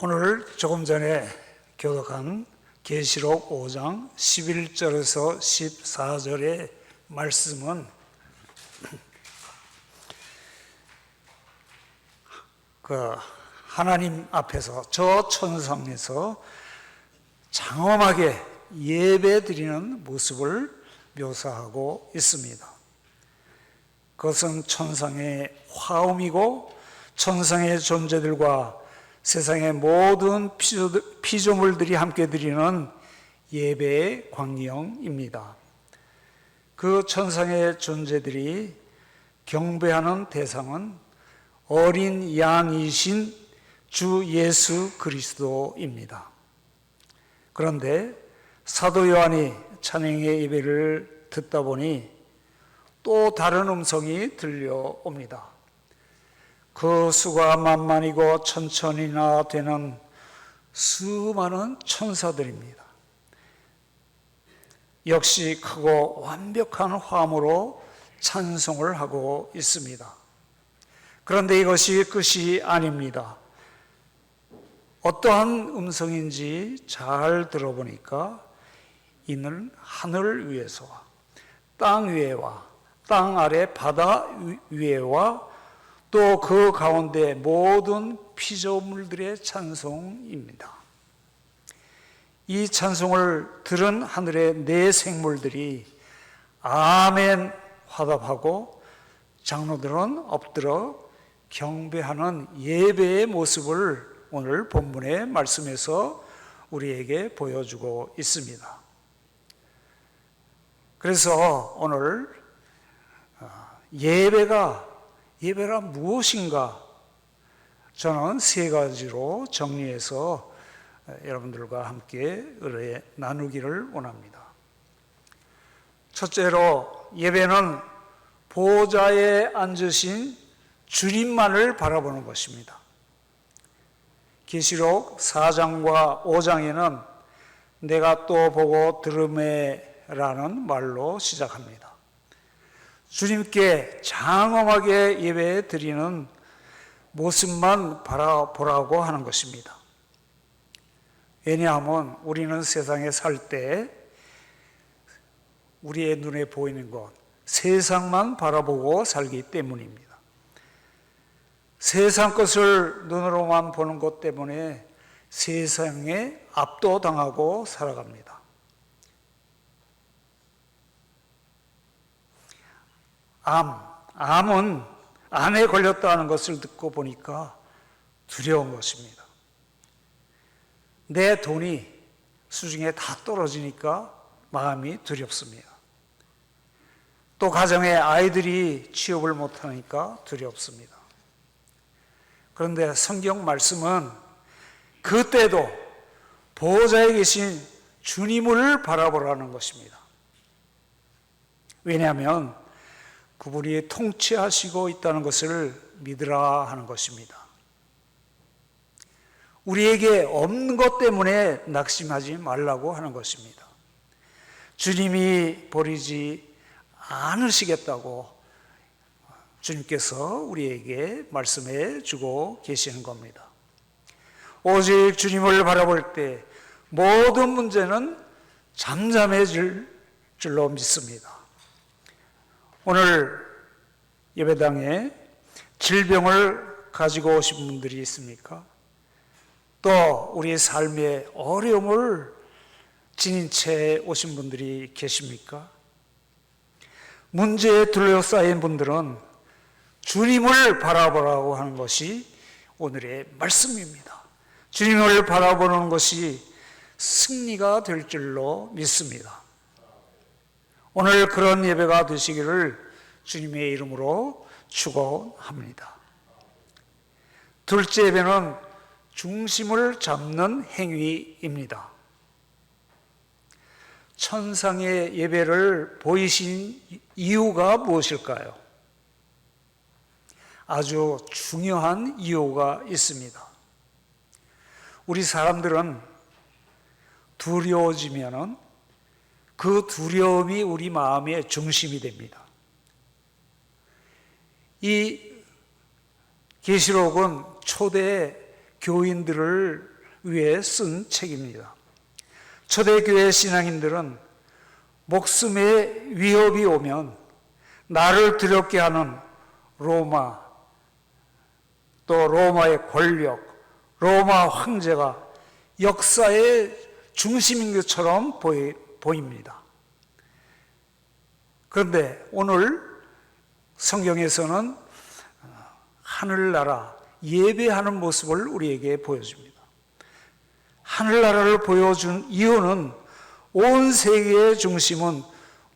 오늘 조금 전에 교독한 계시록 5장 11절에서 14절의 말씀은 그 하나님 앞에서 저 천상에서 장엄하게 예배 드리는 모습을 묘사하고 있습니다. 그것은 천상의 화음이고 천상의 존재들과 세상의 모든 피조물들이 함께 드리는 예배의 광경입니다. 그 천상의 존재들이 경배하는 대상은 어린 양이신 주 예수 그리스도입니다. 그런데 사도 요한이 찬양의 예배를 듣다 보니 또 다른 음성이 들려옵니다. 그 수가 만만이고 천천이나 되는 수많은 천사들입니다. 역시 크고 완벽한 화음으로 찬송을 하고 있습니다. 그런데 이것이 끝이 아닙니다. 어떠한 음성인지 잘 들어보니까 이는 하늘 위에서와 땅 위에와 땅 아래 바다 위에와 또 그 가운데 모든 피조물들의 찬송입니다. 이 찬송을 들은 하늘의 네 생물들이 아멘 화답하고 장로들은 엎드려 경배하는 예배의 모습을 오늘 본문의 말씀에서 우리에게 보여주고 있습니다. 그래서 오늘 어, 예배가 예배가 무엇인가 저는 세 가지로 정리해서 어, 여러분들과 함께 의뢰 나누기를 원합니다. 첫째로 예배는 보좌에 앉으신 주님만을 바라보는 것입니다. 계시록 4장과 5장에는 내가 또 보고 들음에라는 말로 시작합니다. 주님께 장엄하게 예배 드리는 모습만 바라보라고 하는 것입니다. 왜냐하면 우리는 세상에 살 때 우리의 눈에 보이는 것, 세상만 바라보고 살기 때문입니다. 세상 것을 눈으로만 보는 것 때문에 세상에 압도당하고 살아갑니다. 암, 암은 암에 걸렸다는 것을 듣고 보니까 두려운 것입니다. 내 돈이 수중에 다 떨어지니까 마음이 두렵습니다. 또 가정에 아이들이 취업을 못하니까 두렵습니다. 그런데 성경 말씀은 그때도 보호자에 계신 주님을 바라보라는 것입니다. 왜냐하면 그분이 통치하시고 있다는 것을 믿으라 하는 것입니다. 우리에게 없는 것 때문에 낙심하지 말라고 하는 것입니다. 주님이 버리지 않으시겠다고 주님께서 우리에게 말씀해 주고 계시는 겁니다. 오직 주님을 바라볼 때 모든 문제는 잠잠해질 줄로 믿습니다. 오늘 예배당에 질병을 가지고 오신 분들이 있습니까? 또 우리의 삶의 어려움을 지닌 채 오신 분들이 계십니까? 문제에 둘러싸인 분들은 주님을 바라보라고 하는 것이 오늘의 말씀입니다. 주님을 바라보는 것이 승리가 될 줄로 믿습니다. 오늘 그런 예배가 되시기를 주님의 이름으로 축원합니다. 둘째 예배는 중심을 잡는 행위입니다. 천상의 예배를 보이신 이유가 무엇일까요? 아주 중요한 이유가 있습니다. 우리 사람들은 두려워지면은 그 두려움이 우리 마음의 중심이 됩니다. 이 계시록은 초대 교인들을 위해 쓴 책입니다. 초대교회 신앙인들은 목숨의 위협이 오면 나를 두렵게 하는 로마, 또 로마의 권력, 로마 황제가 역사의 중심인 것처럼 보이, 보입니다. 그런데 오늘 성경에서는 하늘나라 예배하는 모습을 우리에게 보여줍니다. 하늘나라를 보여준 이유는 온 세계의 중심은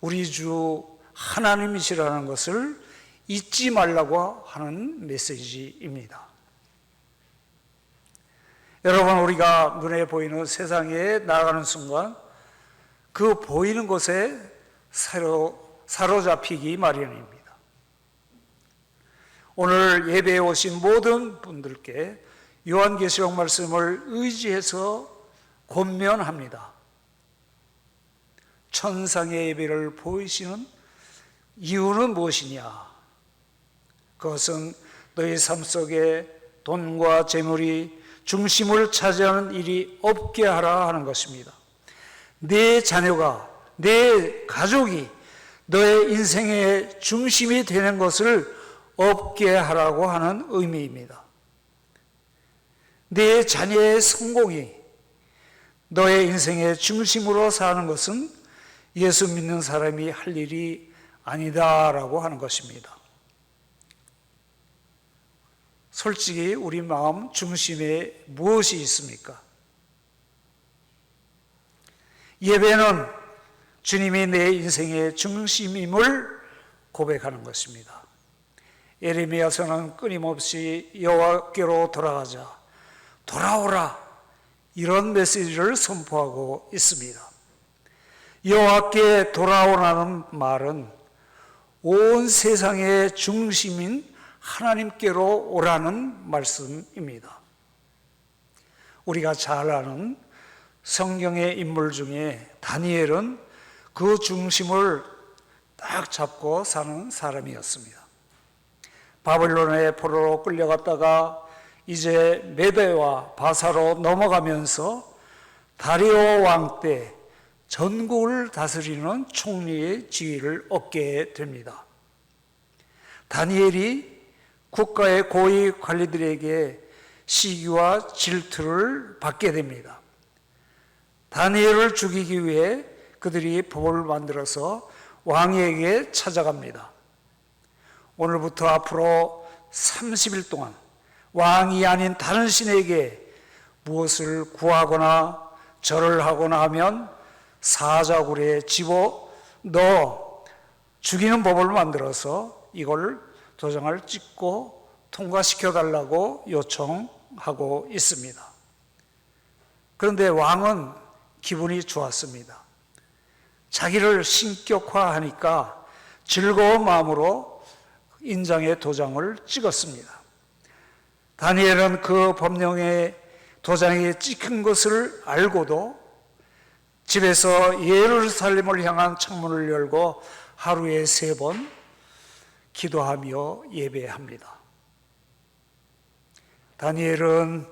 우리 주 하나님이시라는 것을 잊지 말라고 하는 메시지입니다. 여러분, 우리가 눈에 보이는 세상에 나아가는 순간 그 보이는 곳에 사로, 사로잡히기 마련입니다. 오늘 예배에 오신 모든 분들께 요한계시록 말씀을 의지해서 권면합니다. 천상의 예배를 보이시는 이유는 무엇이냐? 그것은 너희 삶 속에 돈과 재물이 중심을 차지하는 일이 없게 하라 하는 것입니다. 내 자녀가, 내 가족이 너의 인생의 중심이 되는 것을 없게 하라고 하는 의미입니다. 내 자녀의 성공이 너의 인생의 중심으로 사는 것은 예수 믿는 사람이 할 일이 아니다라고 하는 것입니다. 솔직히 우리 마음 중심에 무엇이 있습니까? 예배는 주님이 내 인생의 중심임을 고백하는 것입니다. 예레미야서는 끊임없이 여호와께로 돌아가자, 돌아오라 이런 메시지를 선포하고 있습니다. 여호와께 돌아오라는 말은 온 세상의 중심인 하나님께로 오라는 말씀입니다. 우리가 잘 아는 성경의 인물 중에 다니엘은 그 중심을 딱 잡고 사는 사람이었습니다. 바벨론의 포로로 끌려갔다가 이제 메대와 바사로 넘어가면서 다리오 왕 때 전국을 다스리는 총리의 지위를 얻게 됩니다. 다니엘이 국가의 고위 관리들에게 시기와 질투를 받게 됩니다. 다니엘을 죽이기 위해 그들이 법을 만들어서 왕에게 찾아갑니다. 오늘부터 앞으로 30일 동안 왕이 아닌 다른 신에게 무엇을 구하거나 절을 하거나 하면 사자굴에 집어 넣어 죽이는 법을 만들어서 이걸 도장을 찍고 통과시켜 달라고 요청하고 있습니다. 그런데 왕은 기분이 좋았습니다. 자기를 신격화하니까 즐거운 마음으로 인장의 도장을 찍었습니다. 다니엘은 그 법령에 도장이 찍힌 것을 알고도 집에서 예루살렘을 향한 창문을 열고 하루에 세 번 기도하며 예배합니다. 다니엘은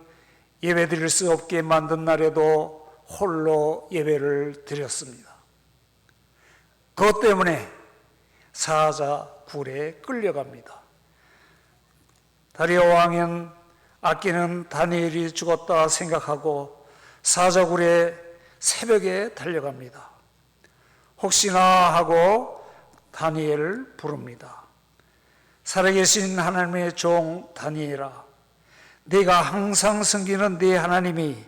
예배 드릴 수 없게 만든 날에도 홀로 예배를 드렸습니다. 그것 때문에 사자 굴에 끌려갑니다. 다리오 왕은 아끼는 다니엘이 죽었다 생각하고 사자굴에 새벽에 달려갑니다. 혹시나 하고 다니엘을 부릅니다. 살아계신 하나님의 종 다니엘아, 네가 항상 섬기는 네 하나님이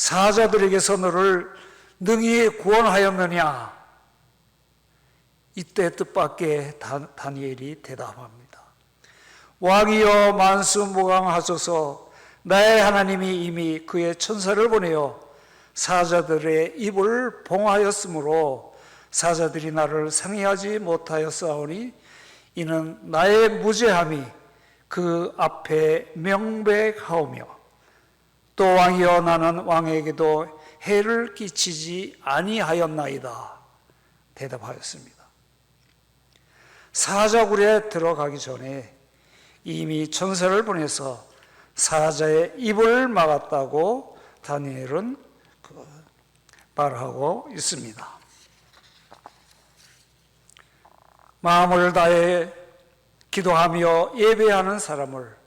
사자들에게서 너를 능히 구원하였느냐? 이때 뜻밖의 다니엘이 대답합니다. 왕이여 만수무강하소서 나의 하나님이 이미 그의 천사를 보내어 사자들의 입을 봉하였으므로 사자들이 나를 상의하지 못하였사오니 이는 나의 무죄함이 그 앞에 명백하오며 또 왕이여 나는 왕에게도 해를 끼치지 아니하였나이다 대답하였습니다. 사자굴에 들어가기 전에 이미 천사를 보내서 사자의 입을 막았다고 다니엘은 그 말하고 있습니다. 마음을 다해 기도하며 예배하는 사람을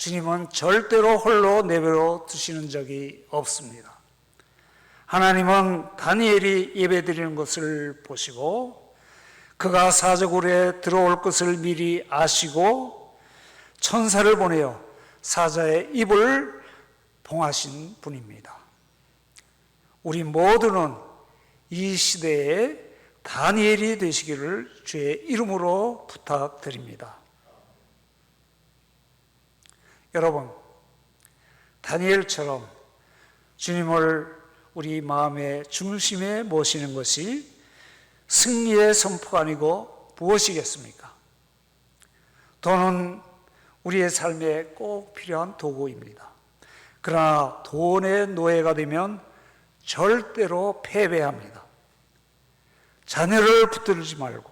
주님은 절대로 홀로 내버려 두시는 적이 없습니다. 하나님은 다니엘이 예배드리는 것을 보시고 그가 사자굴에 들어올 것을 미리 아시고 천사를 보내어 사자의 입을 봉하신 분입니다. 우리 모두는 이 시대에 다니엘이 되시기를 주의 이름으로 부탁드립니다. 여러분, 다니엘처럼 주님을 우리 마음의 중심에 모시는 것이 승리의 선포가 아니고 무엇이겠습니까? 돈은 우리의 삶에 꼭 필요한 도구입니다. 그러나 돈의 노예가 되면 절대로 패배합니다. 자녀를 붙들지 말고,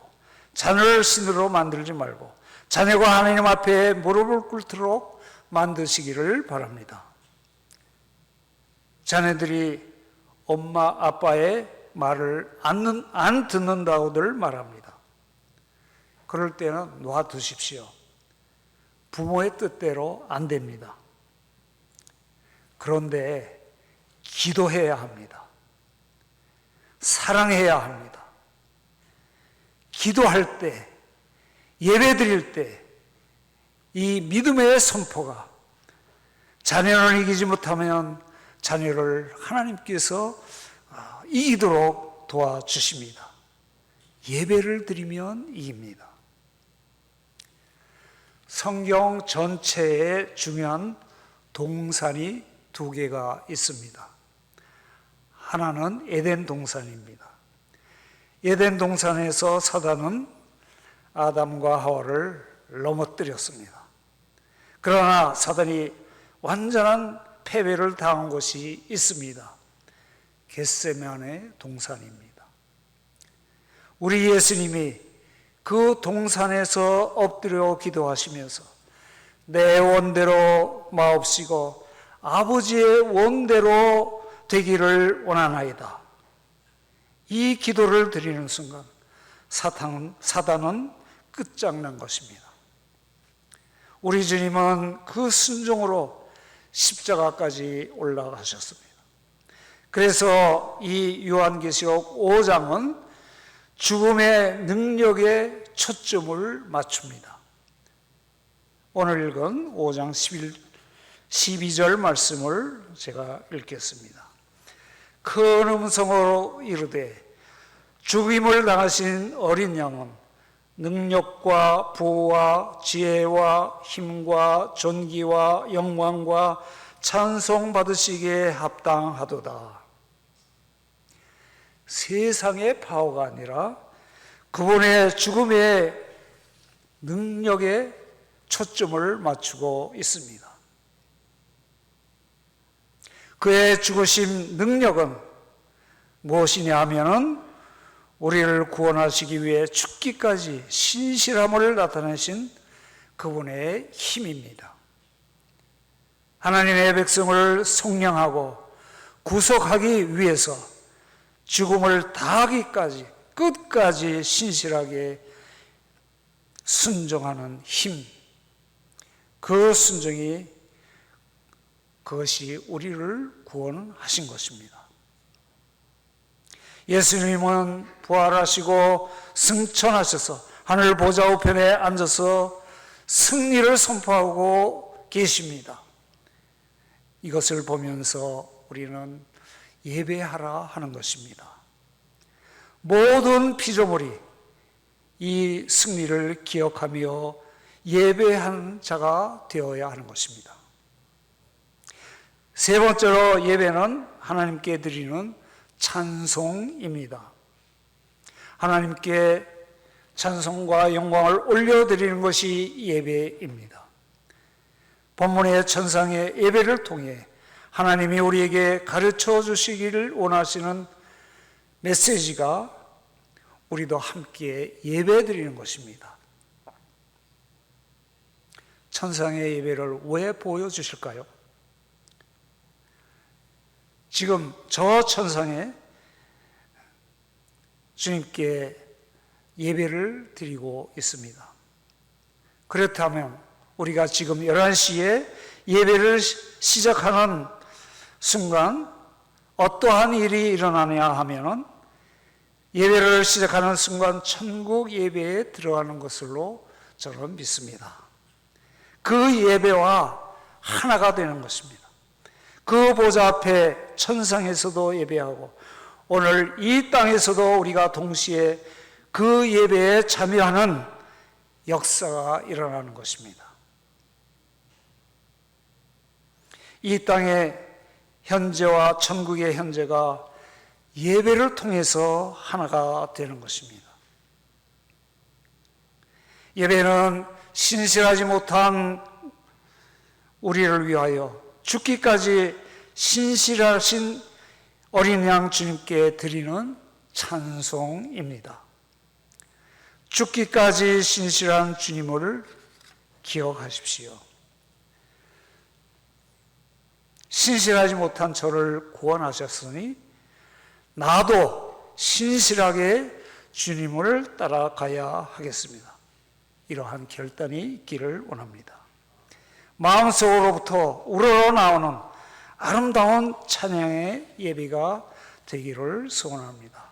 자녀를 신으로 만들지 말고, 자녀가 하나님 앞에 무릎을 꿇도록 만드시기를 바랍니다. 자녀들이 엄마, 아빠의 말을 안, 안 듣는다고들 말합니다. 그럴 때는 놔두십시오. 부모의 뜻대로 안 됩니다. 그런데 기도해야 합니다. 사랑해야 합니다. 기도할 때, 예배 드릴 때, 이 믿음의 선포가 자녀를 이기지 못하면 자녀를 하나님께서 아, 이기도록 도와주십니다. 예배를 드리면 이깁니다. 성경 전체에 중요한 동산이 두 개가 있습니다. 하나는 에덴 동산입니다. 에덴 동산에서 사단은 아담과 하와를 넘어뜨렸습니다. 그러나 사단이 완전한 패배를 당한 곳이 있습니다. 겟세면의 동산입니다. 우리 예수님이 그 동산에서 엎드려 기도하시면서 내 원대로 마옵시고 아버지의 원대로 되기를 원하나이다. 이 기도를 드리는 순간 사탄은, 사단은 끝장난 것입니다. 우리 주님은 그 순종으로 십자가까지 올라가셨습니다. 그래서 이 요한계시록 5장은 죽음의 능력에 초점을 맞춥니다. 오늘 읽은 5장 11, 12절 말씀을 제가 읽겠습니다. 큰 음성으로 이르되 죽임을 당하신 어린 양은 능력과 부와 지혜와 힘과 존귀와 영광과 찬송 받으시기에 합당하도다. 세상의 파워가 아니라 그분의 죽음의 능력에 초점을 맞추고 있습니다. 그의 죽으심 능력은 무엇이냐 하면은 우리를 구원하시기 위해 죽기까지 신실함을 나타내신 그분의 힘입니다. 하나님의 백성을 속량하고 구속하기 위해서 죽음을 다하기까지 끝까지 신실하게 순종하는 힘, 그 순종이 그것이 우리를 구원하신 것입니다. 예수님은 부활하시고 승천하셔서 하늘 보좌 우편에 앉아서 승리를 선포하고 계십니다. 이것을 보면서 우리는 예배하라 하는 것입니다. 모든 피조물이 이 승리를 기억하며 예배한 자가 되어야 하는 것입니다. 세 번째로 예배는 하나님께 드리는 찬송입니다. 하나님께 찬송과 영광을 올려드리는 것이 예배입니다. 본문의 천상의 예배를 통해 하나님이 우리에게 가르쳐 주시기를 원하시는 메시지가 우리도 함께 예배 드리는 것입니다. 천상의 예배를 왜 보여주실까요? 지금 저 천상에 주님께 예배를 드리고 있습니다. 그렇다면 우리가 지금 11시에 예배를 시작하는 순간 어떠한 일이 일어나냐 하면은 예배를 시작하는 순간 천국 예배에 들어가는 것으로 저는 믿습니다. 그 예배와 하나가 되는 것입니다. 그 보좌 앞에 천상에서도 예배하고 오늘 이 땅에서도 우리가 동시에 그 예배에 참여하는 역사가 일어나는 것입니다. 이 땅의 현재와 천국의 현재가 예배를 통해서 하나가 되는 것입니다. 예배는 신실하지 못한 우리를 위하여 죽기까지 신실하신 어린 양 주님께 드리는 찬송입니다. 죽기까지 신실한 주님을 기억하십시오. 신실하지 못한 저를 구원하셨으니 나도 신실하게 주님을 따라가야 하겠습니다. 이러한 결단이 있기를 원합니다. 마음속으로부터 우러러 나오는 아름다운 찬양의 예비가 되기를 소원합니다.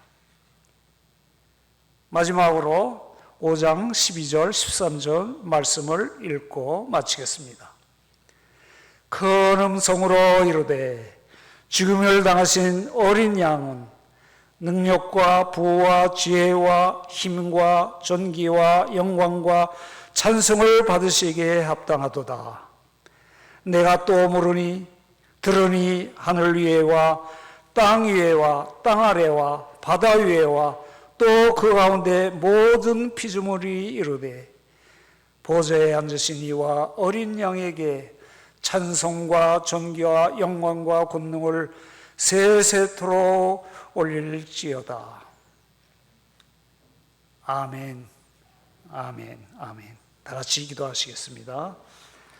마지막으로 5장 12절 13절 말씀을 읽고 마치겠습니다. 큰 음성으로 이르되 죽음을 당하신 어린 양은 능력과 부와 지혜와 힘과 존귀와 영광과 찬성을 받으시기에 합당하도다. 내가 또 물으니 들으니 하늘 위에와 땅 위에와 땅 아래와 바다 위에와 또 그 가운데 모든 피조물이 이르되 보좌에 앉으신 이와 어린 양에게 찬송과 존귀와 영광과 권능을 세세토록 올릴지어다. 아멘, 아멘, 아멘. 다 같이 기도하시겠습니다.